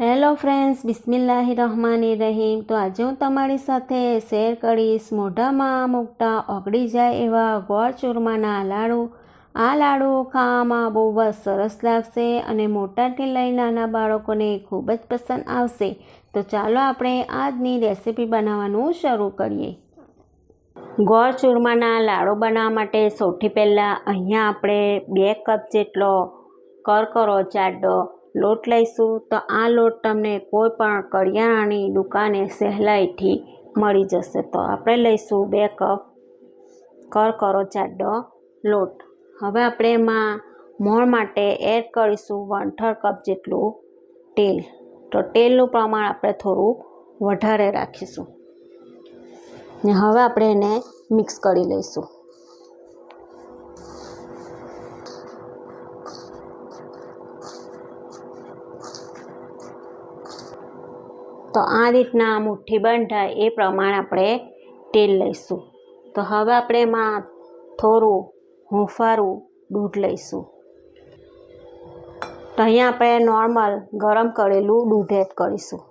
Hello friends બિસ્મિલ્લાહિ રહમાની રહીમ. તો આજે હું તમારી સાથે શેર કરીશ મોઢામાં મૂકતા ઓગળી જાય એવા ગોળ ચૂરમાના લાડુ. આ લાડુ ખાવામાં બહુ જ સરસ લાગશે અને મોટાથી લઈ નાના બાળકોને ખૂબ જ પસંદ આવશે. તો ચાલો આપણે આજની રેસીપી બનાવવાનું શરૂ કરીએ. ગોળ ચૂરમાના લાડુ બનાવવા માટે સૌથી પહેલાં અહીંયા આપણે બે કપ જેટલો કરકરો જાડો લોટ લઈશું, તો આ લોટ તમને કોઈ પણ કરિયાણાની દુકાને સહેલાઈથી મળી જશે. તો આપણે લઈશું બે કપ કરકરો જાડો લોટ. હવે આપણે એમાં મોણ માટે એડ કરીશું વન કપ જેટલું તેલ. તો તેલનું પ્રમાણ આપણે થોડું વધારે રાખીશું. ને હવે આપણે એને મિક્સ કરી લઈશું. તો આ રીતના મુઠ્ઠી બંધાય એ પ્રમાણે આપણે તેલ લઈશું. તો હવે આપણે એમાં થોડું હુંફારું દૂધ લઈશું. તો અહીંયા આપણે નોર્મલ ગરમ કરેલું દૂધ એડ કરીશું.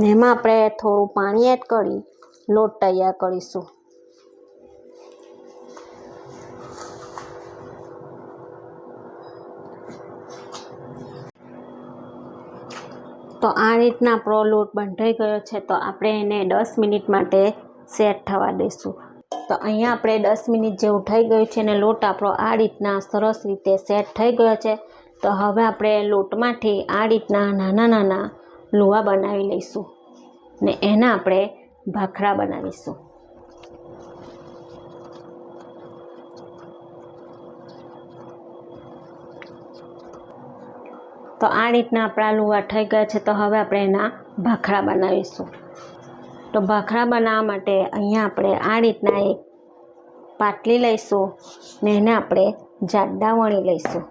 ને એમાં આપણે થોડું પાણી એડ કરી લોટ તૈયાર કરીશું. તો આ રીતના આપણો લોટ બંધાઈ ગયો છે, તો આપણે એને દસ મિનિટ માટે સેટ થવા દઈશું. તો અહીંયા આપણે દસ મિનિટ જેવું થઈ ગયું છે અને લોટ આપણો આ રીતના સરસ રીતે સેટ થઈ ગયો છે. તો હવે આપણે લોટમાંથી આ રીતના નાના નાના લુવા બનાવી લઈશું ને એના આપણે ભાખરા બનાવીશું. તો આ રીતના આપણા લુવા થઈ ગયા છે તો હવે આપણે એના ભાખરા બનાવીશું. તો ભાખરા બનાવવા માટે અહીંયા આપણે આ રીતના એક પાટલી લઈશું ને એને આપણે જાડા વણી લઈશું.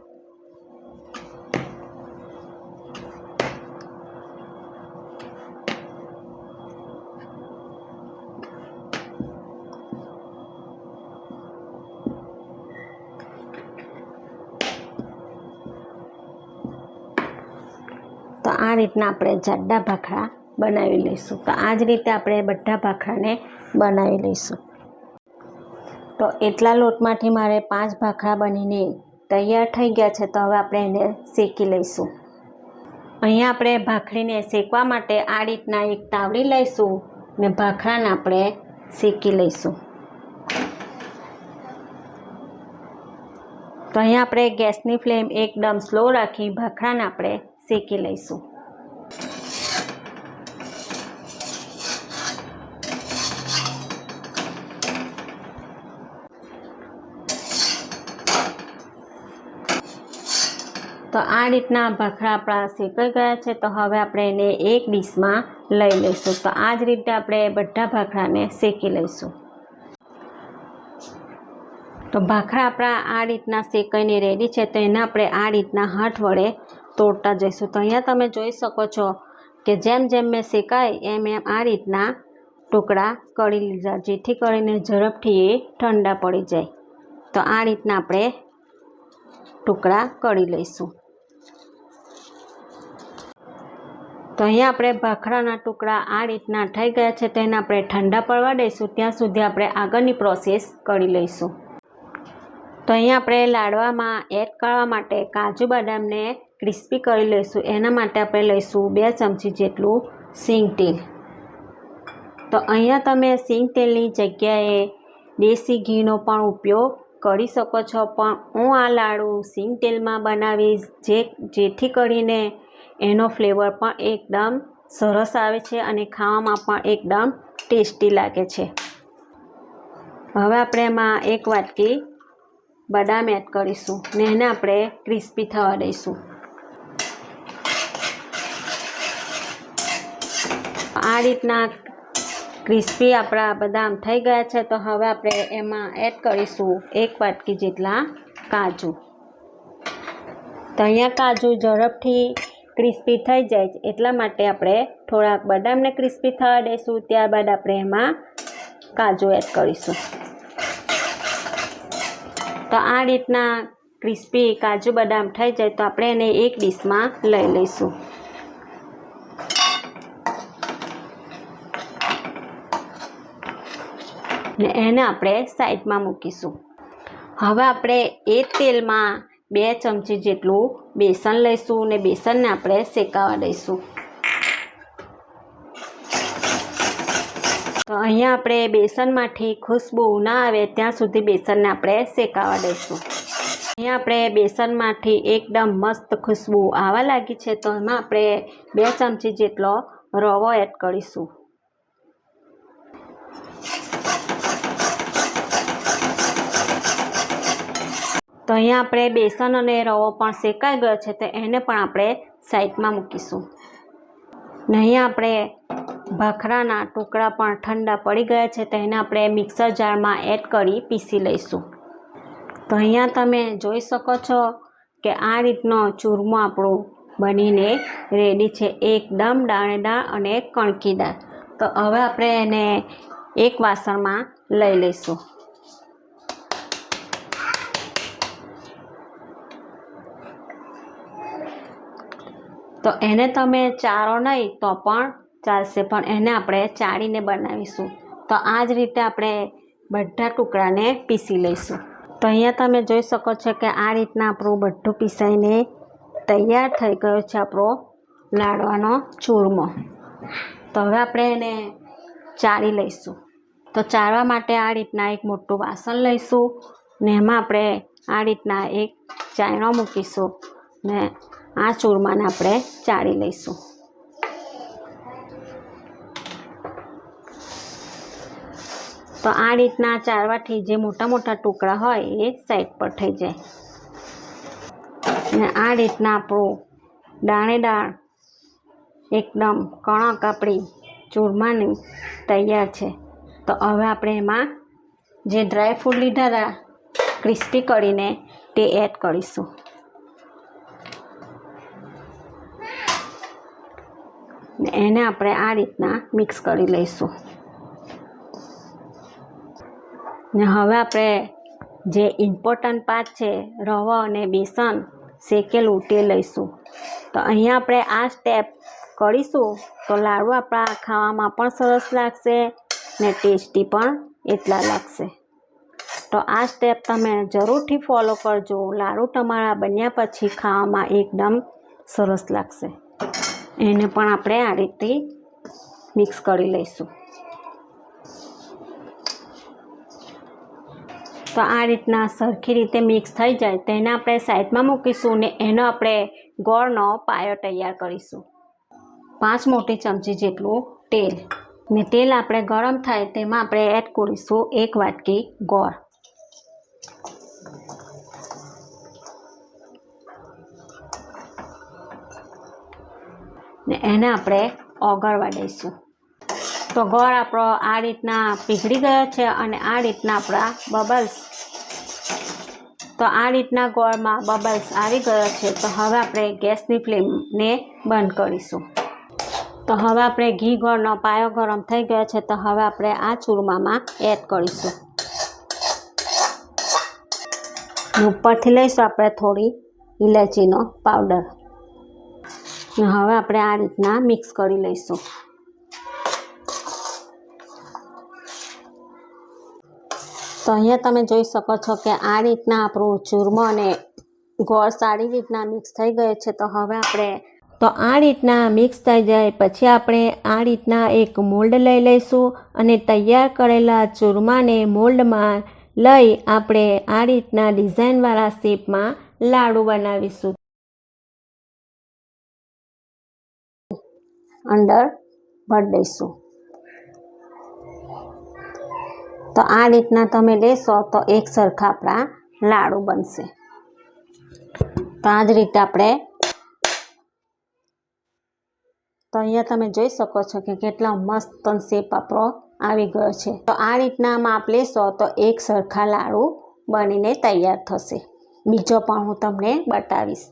આ રીતના આપણે જાડા ભાખરા બનાવી લઈશું. તો આ જ રીતે આપણે બધા ભાખરાને બનાવી લઈશું. તો એટલા લોટમાંથી મારે પાંચ ભાખરા બનીને તૈયાર થઈ ગયા છે, તો હવે આપણે એને શેકી લઈશું. અહીંયા આપણે ભાખરીને શેકવા માટે આ રીતના એક તાવડી લઈશું ને ભાખરાને આપણે શેકી લઈશું. તો અહીંયા આપણે ગેસની ફ્લેમ એકદમ સ્લો રાખી ભાખરાને આપણે શેકી લઈશું. તો આ રીતના ભાખરા આપણા શેકાઈ ગયા છે, તો હવે આપણે એને એક ડીશમાં લઈ લઈશું. તો આ જ રીતે આપણે બધા ભાખરાને શેકી લઈશું. તો ભાખરા આપણા આ રીતના શેકાઈને રેડી છે, તો એને આપણે આ રીતના હાથ વડે તોડતા જઈશું. તો અહીંયા તમે જોઈ શકો છો કે જેમ જેમ મેં શેકાય, એમ એમ આ રીતના ટુકડા કરી લીધા, જેથી કરીને ઝડપથી એ ઠંડા પડી જાય. તો આ રીતના આપણે ટુકડા કરી લઈશું. તો અહીંયા આપણે ભાખરાના ટુકડા આ રીતના થઈ ગયા છે તેને આપણે ઠંડા પડવા દઈશું. ત્યાં સુધી આપણે આગળની પ્રોસેસ કરી લઈશું. તો અહીંયા આપણે લાડવામાં એડ કરવા માટે કાજુ બદામને ક્રિસ્પી કરી લઈશું. એના માટે આપણે લઈશું બે ચમચી જેટલું સિંગ તેલ. તો અહીંયા તમે સિંગ તેલની જગ્યાએ દેશી ઘીનો પણ ઉપયોગ કરી શકો છો. પણ હું આ લાડુ સિંગ તેલમાં બનાવીશ, જે જેથી કરીને એનો ફ્લેવર પણ એકદમ સરસ આવે છે અને ખાવામાં પણ એકદમ ટેસ્ટી લાગે છે. હવે આપણે એમાં એક વાટકી બદામ એડ કરીશું ને એને આપણે ક્રિસ્પી થવા દઈશું. આ રીતના ક્રિસ્પી આપણા બદામ થઈ ગયા છે, તો હવે આપણે એમાં એડ કરીશું એક વાટકી જેટલા કાજુ. તો અહીંયા કાજુ ઝડપથી ક્રિસ્પી થઈ જાય છે, એટલા માટે આપણે થોડાક બદામને ક્રિસ્પી થવા દઈશું, ત્યારબાદ આપણે એમાં કાજુ એડ કરીશું. તો આ રીતના ક્રિસ્પી કાજુ બદામ થઈ જાય, તો આપણે એને એક ડીશમાં લઈ લઈશું. ને એને આપણે સાઈડમાં મૂકીશું. હવે આપણે એ તેલમાં બે ચમચી જેટલું બેસન લઈશું ને બેસનને આપણે શેકાવા દઈશું. તો અહીંયા આપણે બેસનમાંથી ખુશ્બુ ના આવે ત્યાં સુધી બેસનને આપણે શેકાવા દઈશું. અહીંયા આપણે બેસનમાંથી એકદમ મસ્ત ખુશ્બુ આવવા લાગી છે તો એમાં આપણે બે ચમચી જેટલો રવો એડ કરીશું. તો અહીંયા આપણે બેસન અને રવો પણ શેકાઈ ગયો છે, તો એને પણ આપણે સાઈડમાં મૂકીશું. ને અહીંયા આપણે ભાખરાના ટુકડા પણ ઠંડા પડી ગયા છે, તો એને આપણે મિક્સર જારમાં એડ કરી પીસી લઈશું. તો અહીંયા તમે જોઈ શકો છો કે આ રીતનો ચૂરમો આપણું બનીને રેડી છે, એકદમ દાણેદાર અને કણકીદાર. તો હવે આપણે એને એક વાસણમાં લઈ લઈશું. તો એને તમે ચારો નહીં તો પણ ચાલશે. પણ એને આપણે ચાળીને બનાવીશું. તો આ જ રીતે આપણે બધા ટુકડાને પીસી લઈશું. તો અહીંયા તમે જોઈ શકો છો કે આ રીતના આપણું બધું પીસાઈને તૈયાર થઈ ગયો છે આપણો લાડવાનો ચૂરમો. તો હવે આપણે એને ચાળી લઈશું. તો ચાળવા માટે આ રીતના એક મોટું વાસણ લઈશું ને એમાં આપણે આ રીતના એક ચાયણો મૂકીશું ને આ ચૂરમાને આપણે ચાળી લઈશું. તો આ રીતના ચાળવાથી જે મોટા મોટા ટુકડા હોય એ સાઈડ પર થઈ જાય. અને આ રીતના આપણું દાણેદાર એકદમ કણક આપણી ચૂરમાની તૈયાર છે. તો હવે આપણે એમાં જે ડ્રાયફ્રૂટ લીધા હતા ક્રિસ્પી કરીને તે એડ કરીશું. એને આપણે આ રીતના મિક્સ કરી લઈશું. ને હવે આપણે જે ઇમ્પોર્ટન્ટ પાર્ટ છે, રવો અને બેસન, શેકેલું તે લઈશું. તો અહીંયા આપણે આ સ્ટેપ કરીશું. તો લાડુ આપણા ખાવામાં પણ સરસ લાગશે ને ટેસ્ટી પણ એટલા લાગશે. તો આ સ્ટેપ તમે જરૂરથી ફોલો કરજો. લાડુ તમારા બન્યા પછી ખાવામાં એકદમ સરસ લાગશે. એને પણ આપણે આ રીતે મિક્સ કરી લઈશું. તો આ રીતના સરખી રીતે મિક્સ થઈ જાય તેને આપણે સાઈડમાં મૂકીશું ને એનો આપણે ગોળનો પાયો તૈયાર કરીશું. પાંચ મોટી ચમચી જેટલું તેલ. ને તેલ આપણે ગરમ થાય તેમાં આપણે એડ કરીશું એક વાટકી ગોળ. ને એને આપણે ઓગળવા દઈશું. તો ગોળ આપણો આ રીતના પીગળી ગયો છે અને આ રીતના આપણા બબલ્સ. તો આ રીતના ગોળમાં બબલ્સ આવી ગયો છે. તો હવે આપણે ગેસની ફ્લેમને બંધ કરીશું. તો હવે આપણે ઘી ગોળનો પાયો ગરમ થઈ ગયો છે. તો હવે આપણે આ ચૂરમામાં એડ કરીશું. ઉપરથી લઈશું આપણે થોડી ઇલાયચીનો પાવડર. હવે આપણે આ રીતના મિક્સ કરી લઈશું. તો અહીંયા તમે જોઈ શકો છો કે આ રીતના આપણું ચૂરમો અને ગોળ સારી રીતના મિક્સ થઈ ગયો છે. તો હવે આપણે તો આ રીતના મિક્સ થઈ જાય પછી આપણે આ રીતના એક મોલ્ડ લઈ લઈશું અને તૈયાર કરેલા ચૂરમાને મોલ્ડમાં લઈ આપણે આ રીતના ડિઝાઇનવાળા શેપમાં લાડુ બનાવીશું. અંદર ભરી દઈશું. તો આ રીતના તમે લેશો તો એક સરખા આપણા લાડુ બનશે. તો આ જ રીતે આપણે તો અહીંયા તમે જોઈ શકો છો કે કેટલા મસ્ત શેપ આપણો આવી ગયો છે. તો આ રીતના માપ લેશો તો એક સરખા લાડુ બનીને તૈયાર થશે. બીજો પણ હું તમને બતાવીશ.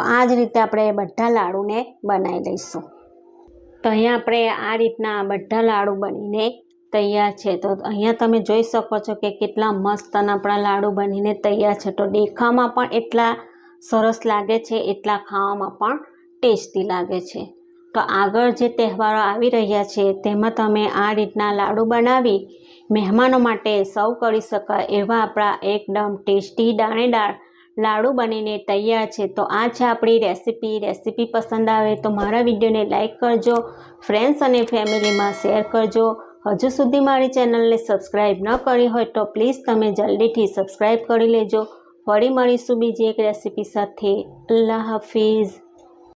આ જ રીતે આપણે બધા લાડુને બનાવી લઈશું. તો અહીંયા આપણે આ રીતના બધા લાડુ બનીને તૈયાર છે. તો અહીંયા તમે જોઈ શકો છો કે કેટલા મસ્ત આપણા લાડુ બનીને તૈયાર છે. તો દેખાવમાં પણ એટલા સરસ લાગે છે, એટલા ખાવામાં પણ ટેસ્ટી લાગે છે. તો આગળ જે તહેવારો આવી રહ્યા છે, તેમાં તમે આ રીતના લાડુ બનાવી મહેમાનો માટે સર્વ કરી શકાય એવા આપણા એકદમ ટેસ્ટી દાણેદાર લાડુ બનીને તૈયાર છે. તો આ છે આપણી રેસીપી. રેસીપી પસંદ આવે તો મારા વિડીયોને લાઇક કરજો, ફ્રેન્ડ્સ અને ફેમિલીમાં શેર કરજો. હજુ સુધી મારી ચેનલને સબસ્ક્રાઈબ ન કરી હોય તો પ્લીઝ તમે જલ્દીથી સબસ્ક્રાઈબ કરી લેજો. ફરી મળીશું બીજી એક રેસીપી સાથે. અલ્લાહ હાફિઝ.